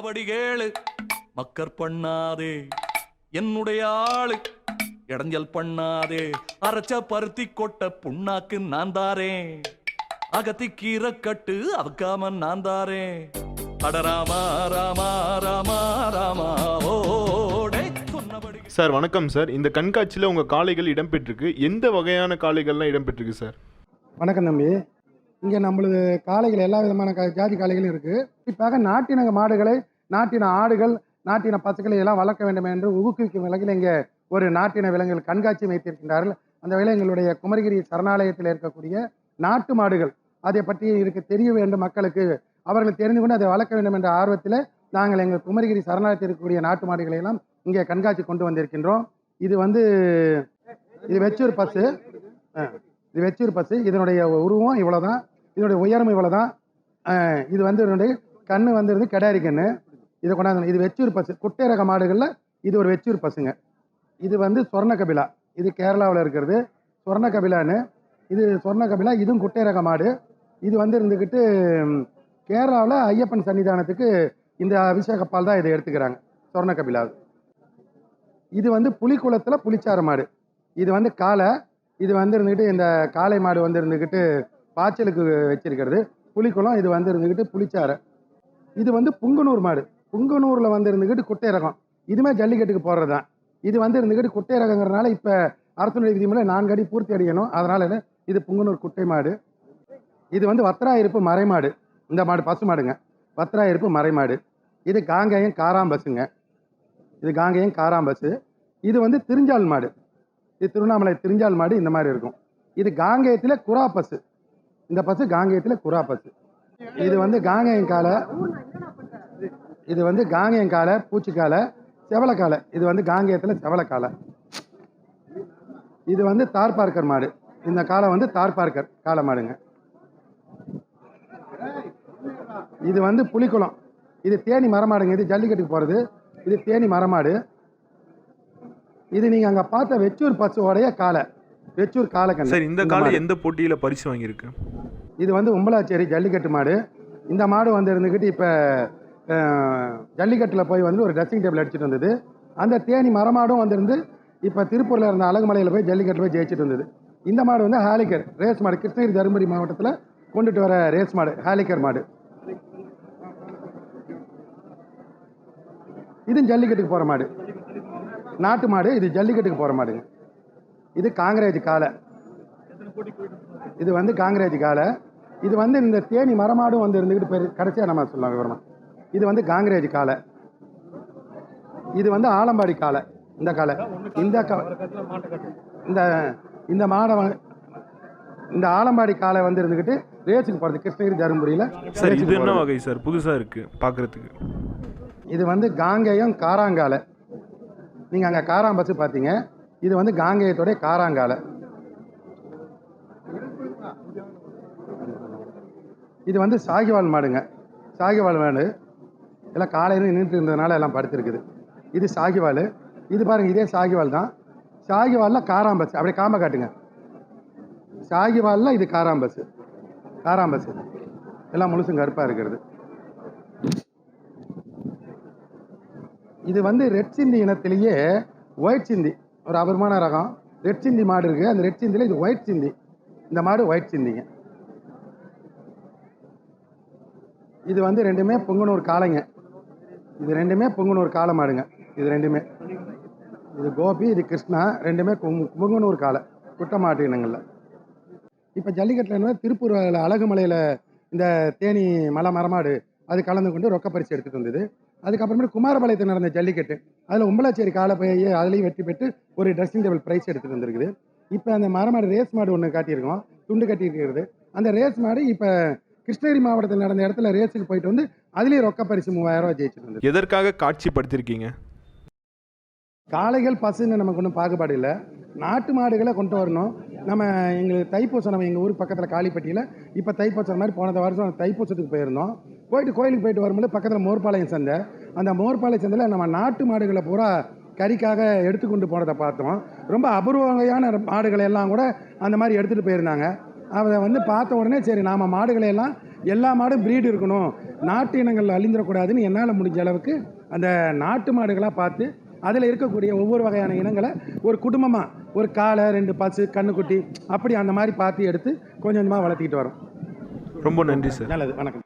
சொன்னபடி கேளு மக்கர் பண்ணாதே. என்னுடைய ஆளு. இடைஞ்சல் பண்ணாதே. அரைச்ச பருத்தி கொட்ட புண்ணாக்கு நான் தாரேன் அகத்தி கீரை கட்டு அவக்காம நான் தாரேன் அட ராமா ராமா ராமா ஓடே சொன்னபடி. சார் வணக்கம் சார். இந்த கண்காட்சியில் உங்கள் காளைகள் இடம்பெற்றிருக்கு. எந்த வகையான காளைகள்லாம் இடம்பெற்றிருக்கு சார்? வணக்கம் தம்பி. இங்கே நம்மளது காளைகள் எல்லா விதமான ஜாதி காளைகளும் இருக்குது குறிப்பாக நாட்டின மாடுகளை நாட்டின ஆடுகள் நாட்டின பசுக்களை எல்லாம் வளர்க்க வேண்டும் என்று ஊக்குவிக்கும் வகையில் இங்கே ஒரு நாட்டின விலங்குகள் கண்காட்சி வைத்திருக்கின்றார்கள் அந்த வேளை எங்களுடைய குமரிகிரி சரணாலயத்தில் இருக்கக்கூடிய நாட்டு மாடுகள் அதை பற்றி இருக்கு தெரிய வேண்டும் மக்களுக்கு அவர்கள் தெரிந்து கொண்டு அதை வளர்க்க வேண்டும் என்ற ஆர்வத்தில் நாங்கள் எங்கள் குமரிகிரி சரணாலயத்தில் இருக்கக்கூடிய நாட்டு மாடுகளை எல்லாம் இங்கே கண்காட்சி கொண்டு வந்திருக்கின்றோம். இது வந்து இது வெச்சூர் பஸ்ஸு இது வெச்சூர் பஸ்ஸு இதனுடைய உருவம் இவ்வளோ இதோடைய இதனுடைய உயரம் இவ்வளோ தான் இது வந்து இதனுடைய கண்ணு வந்துருந்து கெடாரி கண்ணு. இதை கொண்டாந்து இது வெச்சூர் பசு குட்டை ரக மாடுகளில் இது ஒரு வெச்சூர் பசுங்க. இது வந்து சொர்ண கபிலா. இது கேரளாவில் இருக்கிறது. சொர்ண கபிலான்னு. இது சொர்ண கபிலா இதுவும் குட்டை ரக மாடு. இது வந்து இருந்துக்கிட்டு கேரளாவில் ஐயப்பன் சன்னிதானத்துக்கு இந்த அபிஷேக பால் தான் இதை எடுத்துக்கிறாங்க. சொர்ண கபிலா. இது வந்து புலிக்குளத்தில் புளிச்சார மாடு. இது வந்து காளை. இது வந்து இருந்துக்கிட்டு இந்த காளை மாடு வந்து இருந்துக்கிட்டு பாய்ச்சலுக்கு வச்சிருக்கிறது. புலிக்குளம் இது வந்து இருந்துக்கிட்டு புளிச்சாறு. இது வந்து புங்கனூர் மாடு. புங்கனூரில் வந்து இருந்துக்கிட்டு குட்டை ரகம் இதுமே ஜல்லிக்கட்டுக்கு போடுறது தான் இது வந்து இருந்துக்கிட்டு குட்டை ரகங்கிறனால இப்போ அரசனுடைய விதிமுறை நான்கு அடி பூர்த்தி அடிக்கணும். அதனால இது புங்கனூர் குட்டை மாடு. இது வந்து வத்ராயிருப்பு மறைமாடு இந்த மாடு பசு மாடுங்க. வத்திராயிருப்பு மறைமாடு இது காங்கேயம் காராம்பசுங்க. இது காங்கேயம் காராம்பசு. இது வந்து திருஞ்சால் மாடு. இது திருவண்ணாமலை திருஞ்சால் மாடு இந்த மாதிரி இருக்கும். இது காங்கேயத்தில் குரா பசு இந்த பசு காங்கேயத்தில் குரா பசு. இது வந்து காங்கேயம் காலை இது வந்து காங்கேயம் காலை பூச்சிக்காலை செவலக்காலை இது வந்து காங்கேயத்தில் செவலக்காலை இது வந்து தார் பார்க்கர் மாடு. இந்த காளை வந்து தார் பார்க்கர் காளை மாடுங்க. இது வந்து புலிக்குளம். இது தேனி மரமாடுங்க இது ஜல்லிக்கட்டுக்கு போகிறது இது தேனி மரமாடு இது நீங்கள் அங்கே பார்த்த வெச்சூர் பசுவோடைய காளை வெச்சூர் காளைக்கண்ணு சார் இந்த மாடு. எந்த போட்டியில் பரிசு வாங்கியிருக்கு? இது வந்து உம்பலாச்சேரி ஜல்லிக்கட்டு மாடு. இந்த மாடு வந்து இருந்துக்கிட்டு இப்போ ஜல்லிக்கட்டில் போய் வந்து ஒரு ட்ரெஸ்ஸிங் டேபிள் அடிச்சுட்டு வந்தது. அந்த தேனி மரமாடும் வந்திருந்து இப்போ திருப்பூரில் இருந்த அழகுமலையில் போய் ஜல்லிக்கட்டில் போய் ஜெயிச்சிட்டு வந்தது. இந்த மாடு வந்து ஹாலிக்கர் ரேஸ் மாடு கிருஷ்ணகிரி தருமபுரி மாவட்டத்தில் கொண்டுட்டு வர ரேஸ் மாடு ஹாலிக்கர் மாடு. இது ஜல்லிக்கட்டுக்கு போகிற மாடு. நாட்டு மாடு இது ஜல்லிக்கட்டுக்கு போகிற மாடுங்க இது காங்கிரேஜ் காளை. இது வந்து காங்கிரேஜ் காளை. இது வந்து இந்த தேனி மரமாடும் வந்து இருந்துக்கிட்டு பெரு கடைசியாக நம்ம சொல்லலாம் விவரமா. இது வந்து காங்கிரேஜ் காளை இது வந்து ஆலம்பாடி காளை இந்த காளை இந்த இந்த இந்த மாடை இந்த ஆலம்பாடி காளை வந்து இருந்துக்கிட்டு ரேஸுக்கு போகிறது கிருஷ்ணகிரி தருமபுரியில் சார் இது என்ன வகை சார்? புதுசாக இருக்குது பார்க்குறதுக்கு இது வந்து காங்கேயம் காராங்காலை. நீங்கள் அங்கே காராம்பசு பார்த்தீங்க இது வந்து காங்கேயத்தோடைய காராங்காலை. இது வந்து சாகிவால் மாடுங்க. சாகிவால் மாடு எல்லாம் காலையில் நின்றுட்டு இருந்ததுனால எல்லாம் படுத்திருக்குது. இது சாகிவால். இது பாருங்கள் இதே சாகிவால் தான். சாகிவாலில் காராம்பஸ். அப்படியே காம்ப காட்டுங்க. சாகிவாலில் இது காராம்பஸ். காராம்பஸ். எல்லாம் முழுசும் கருப்பாக இருக்கிறது. இது வந்து ரெட் சிந்தி இனத்திலேயே ஒயிட் சிந்தி. ஒரு அபூர்வமான ரகம். ரெட் சிந்தி மாடு இருக்குது அந்த ரெட் சிந்தியில் இது ஒயிட் சிந்தி. இந்த மாடு ஒயிட் சிந்திங்க. இது வந்து ரெண்டுமே பொங்கனூர் காளைங்க. இது ரெண்டுமே பொங்கனூர் காளை மாடுங்க. இது ரெண்டுமே. இது கோபி இது கிருஷ்ணா ரெண்டுமே பொங்கனூர் காளை. குட்டை மாட்டு இனங்களில். இப்போ ஜல்லிக்கட்டில் என்ன திருப்பூர் அழகுமலையில் இந்த தேனி மலை மரமாடு அது கலந்து கொண்டு ரொக்க பரிசு எடுத்துகிட்டு வந்தது. அதுக்கப்புறமேட்டு குமாரபாளையத்தில் நடந்த ஜல்லிக்கட்டு அதில் உம்பலாச்சேரி காலை போய் அதுலேயும் வெற்றி பெற்று ஒரு ட்ரெஸ்ஸிங் டேபிள் ப்ரைஸ் எடுத்துகிட்டு வந்திருக்குது. இப்போ அந்த மரமாடு ரேஸ் மாடு ஒன்று காட்டியிருக்கோம். துண்டு கட்டியிருக்கிறது. அந்த ரேஸ் மாடு இப்போ கிருஷ்ணகிரி மாவட்டத்தில் நடந்த இடத்துல ரேஸுக்கு போயிட்டு வந்து அதுலேயும் ரொக்க பரிசு மூவாயிரம் ரூபாய் ஜெயிச்சிட்டு வந்தது. எதற்காக காட்சிப்படுத்தியிருக்கீங்க? காளைகள் பசுன்னு நமக்கு ஒன்றும் பாகுபாடு இல்லை. நாட்டு மாடுகளை கொண்டு வரணும். நம்ம எங்களுக்கு தைப்பூசம் நம்ம எங்கள் ஊர் பக்கத்தில் காளிப்பட்டியில் இப்போ தைப்பூசம் மாதிரி போன வருஷம் தைப்பூசத்துக்கு போயிருந்தோம். போயிட்டு கோயிலுக்கு போயிட்டு வரும்போது பக்கத்தில் மோர்பாளையம் சந்தை. அந்த மோர்பாளையம் சந்தையில் நம்ம நாட்டு மாடுகளை பூரா கறிக்காக எடுத்துக்கொண்டு போனதை பார்த்தோம். ரொம்ப அபூர்வ வகையான மாடுகளை எல்லாம் கூட அந்த மாதிரி எடுத்துகிட்டு போயிருந்தாங்க. அதை வந்து பார்த்த உடனே சரி நாம மாடுகளை எல்லாம் எல்லா மாடும் பிரீடு இருக்கணும். நாட்டு இனங்கள் அழிந்துடக்கூடாதுன்னு என்னால் முடிஞ்ச அளவுக்கு அந்த நாட்டு மாடுகளாக பார்த்து அதில் இருக்கக்கூடிய ஒவ்வொரு வகையான இனங்களை ஒரு குடும்பமாக ஒரு காளை ரெண்டு பசு கண்ணுக்குட்டி அப்படி அந்த மாதிரி பார்த்து எடுத்து கொஞ்சம் கொஞ்சமாக வளர்த்திக்கிட்டு வரோம். ரொம்ப நன்றி சார். நல்லது வணக்கம்.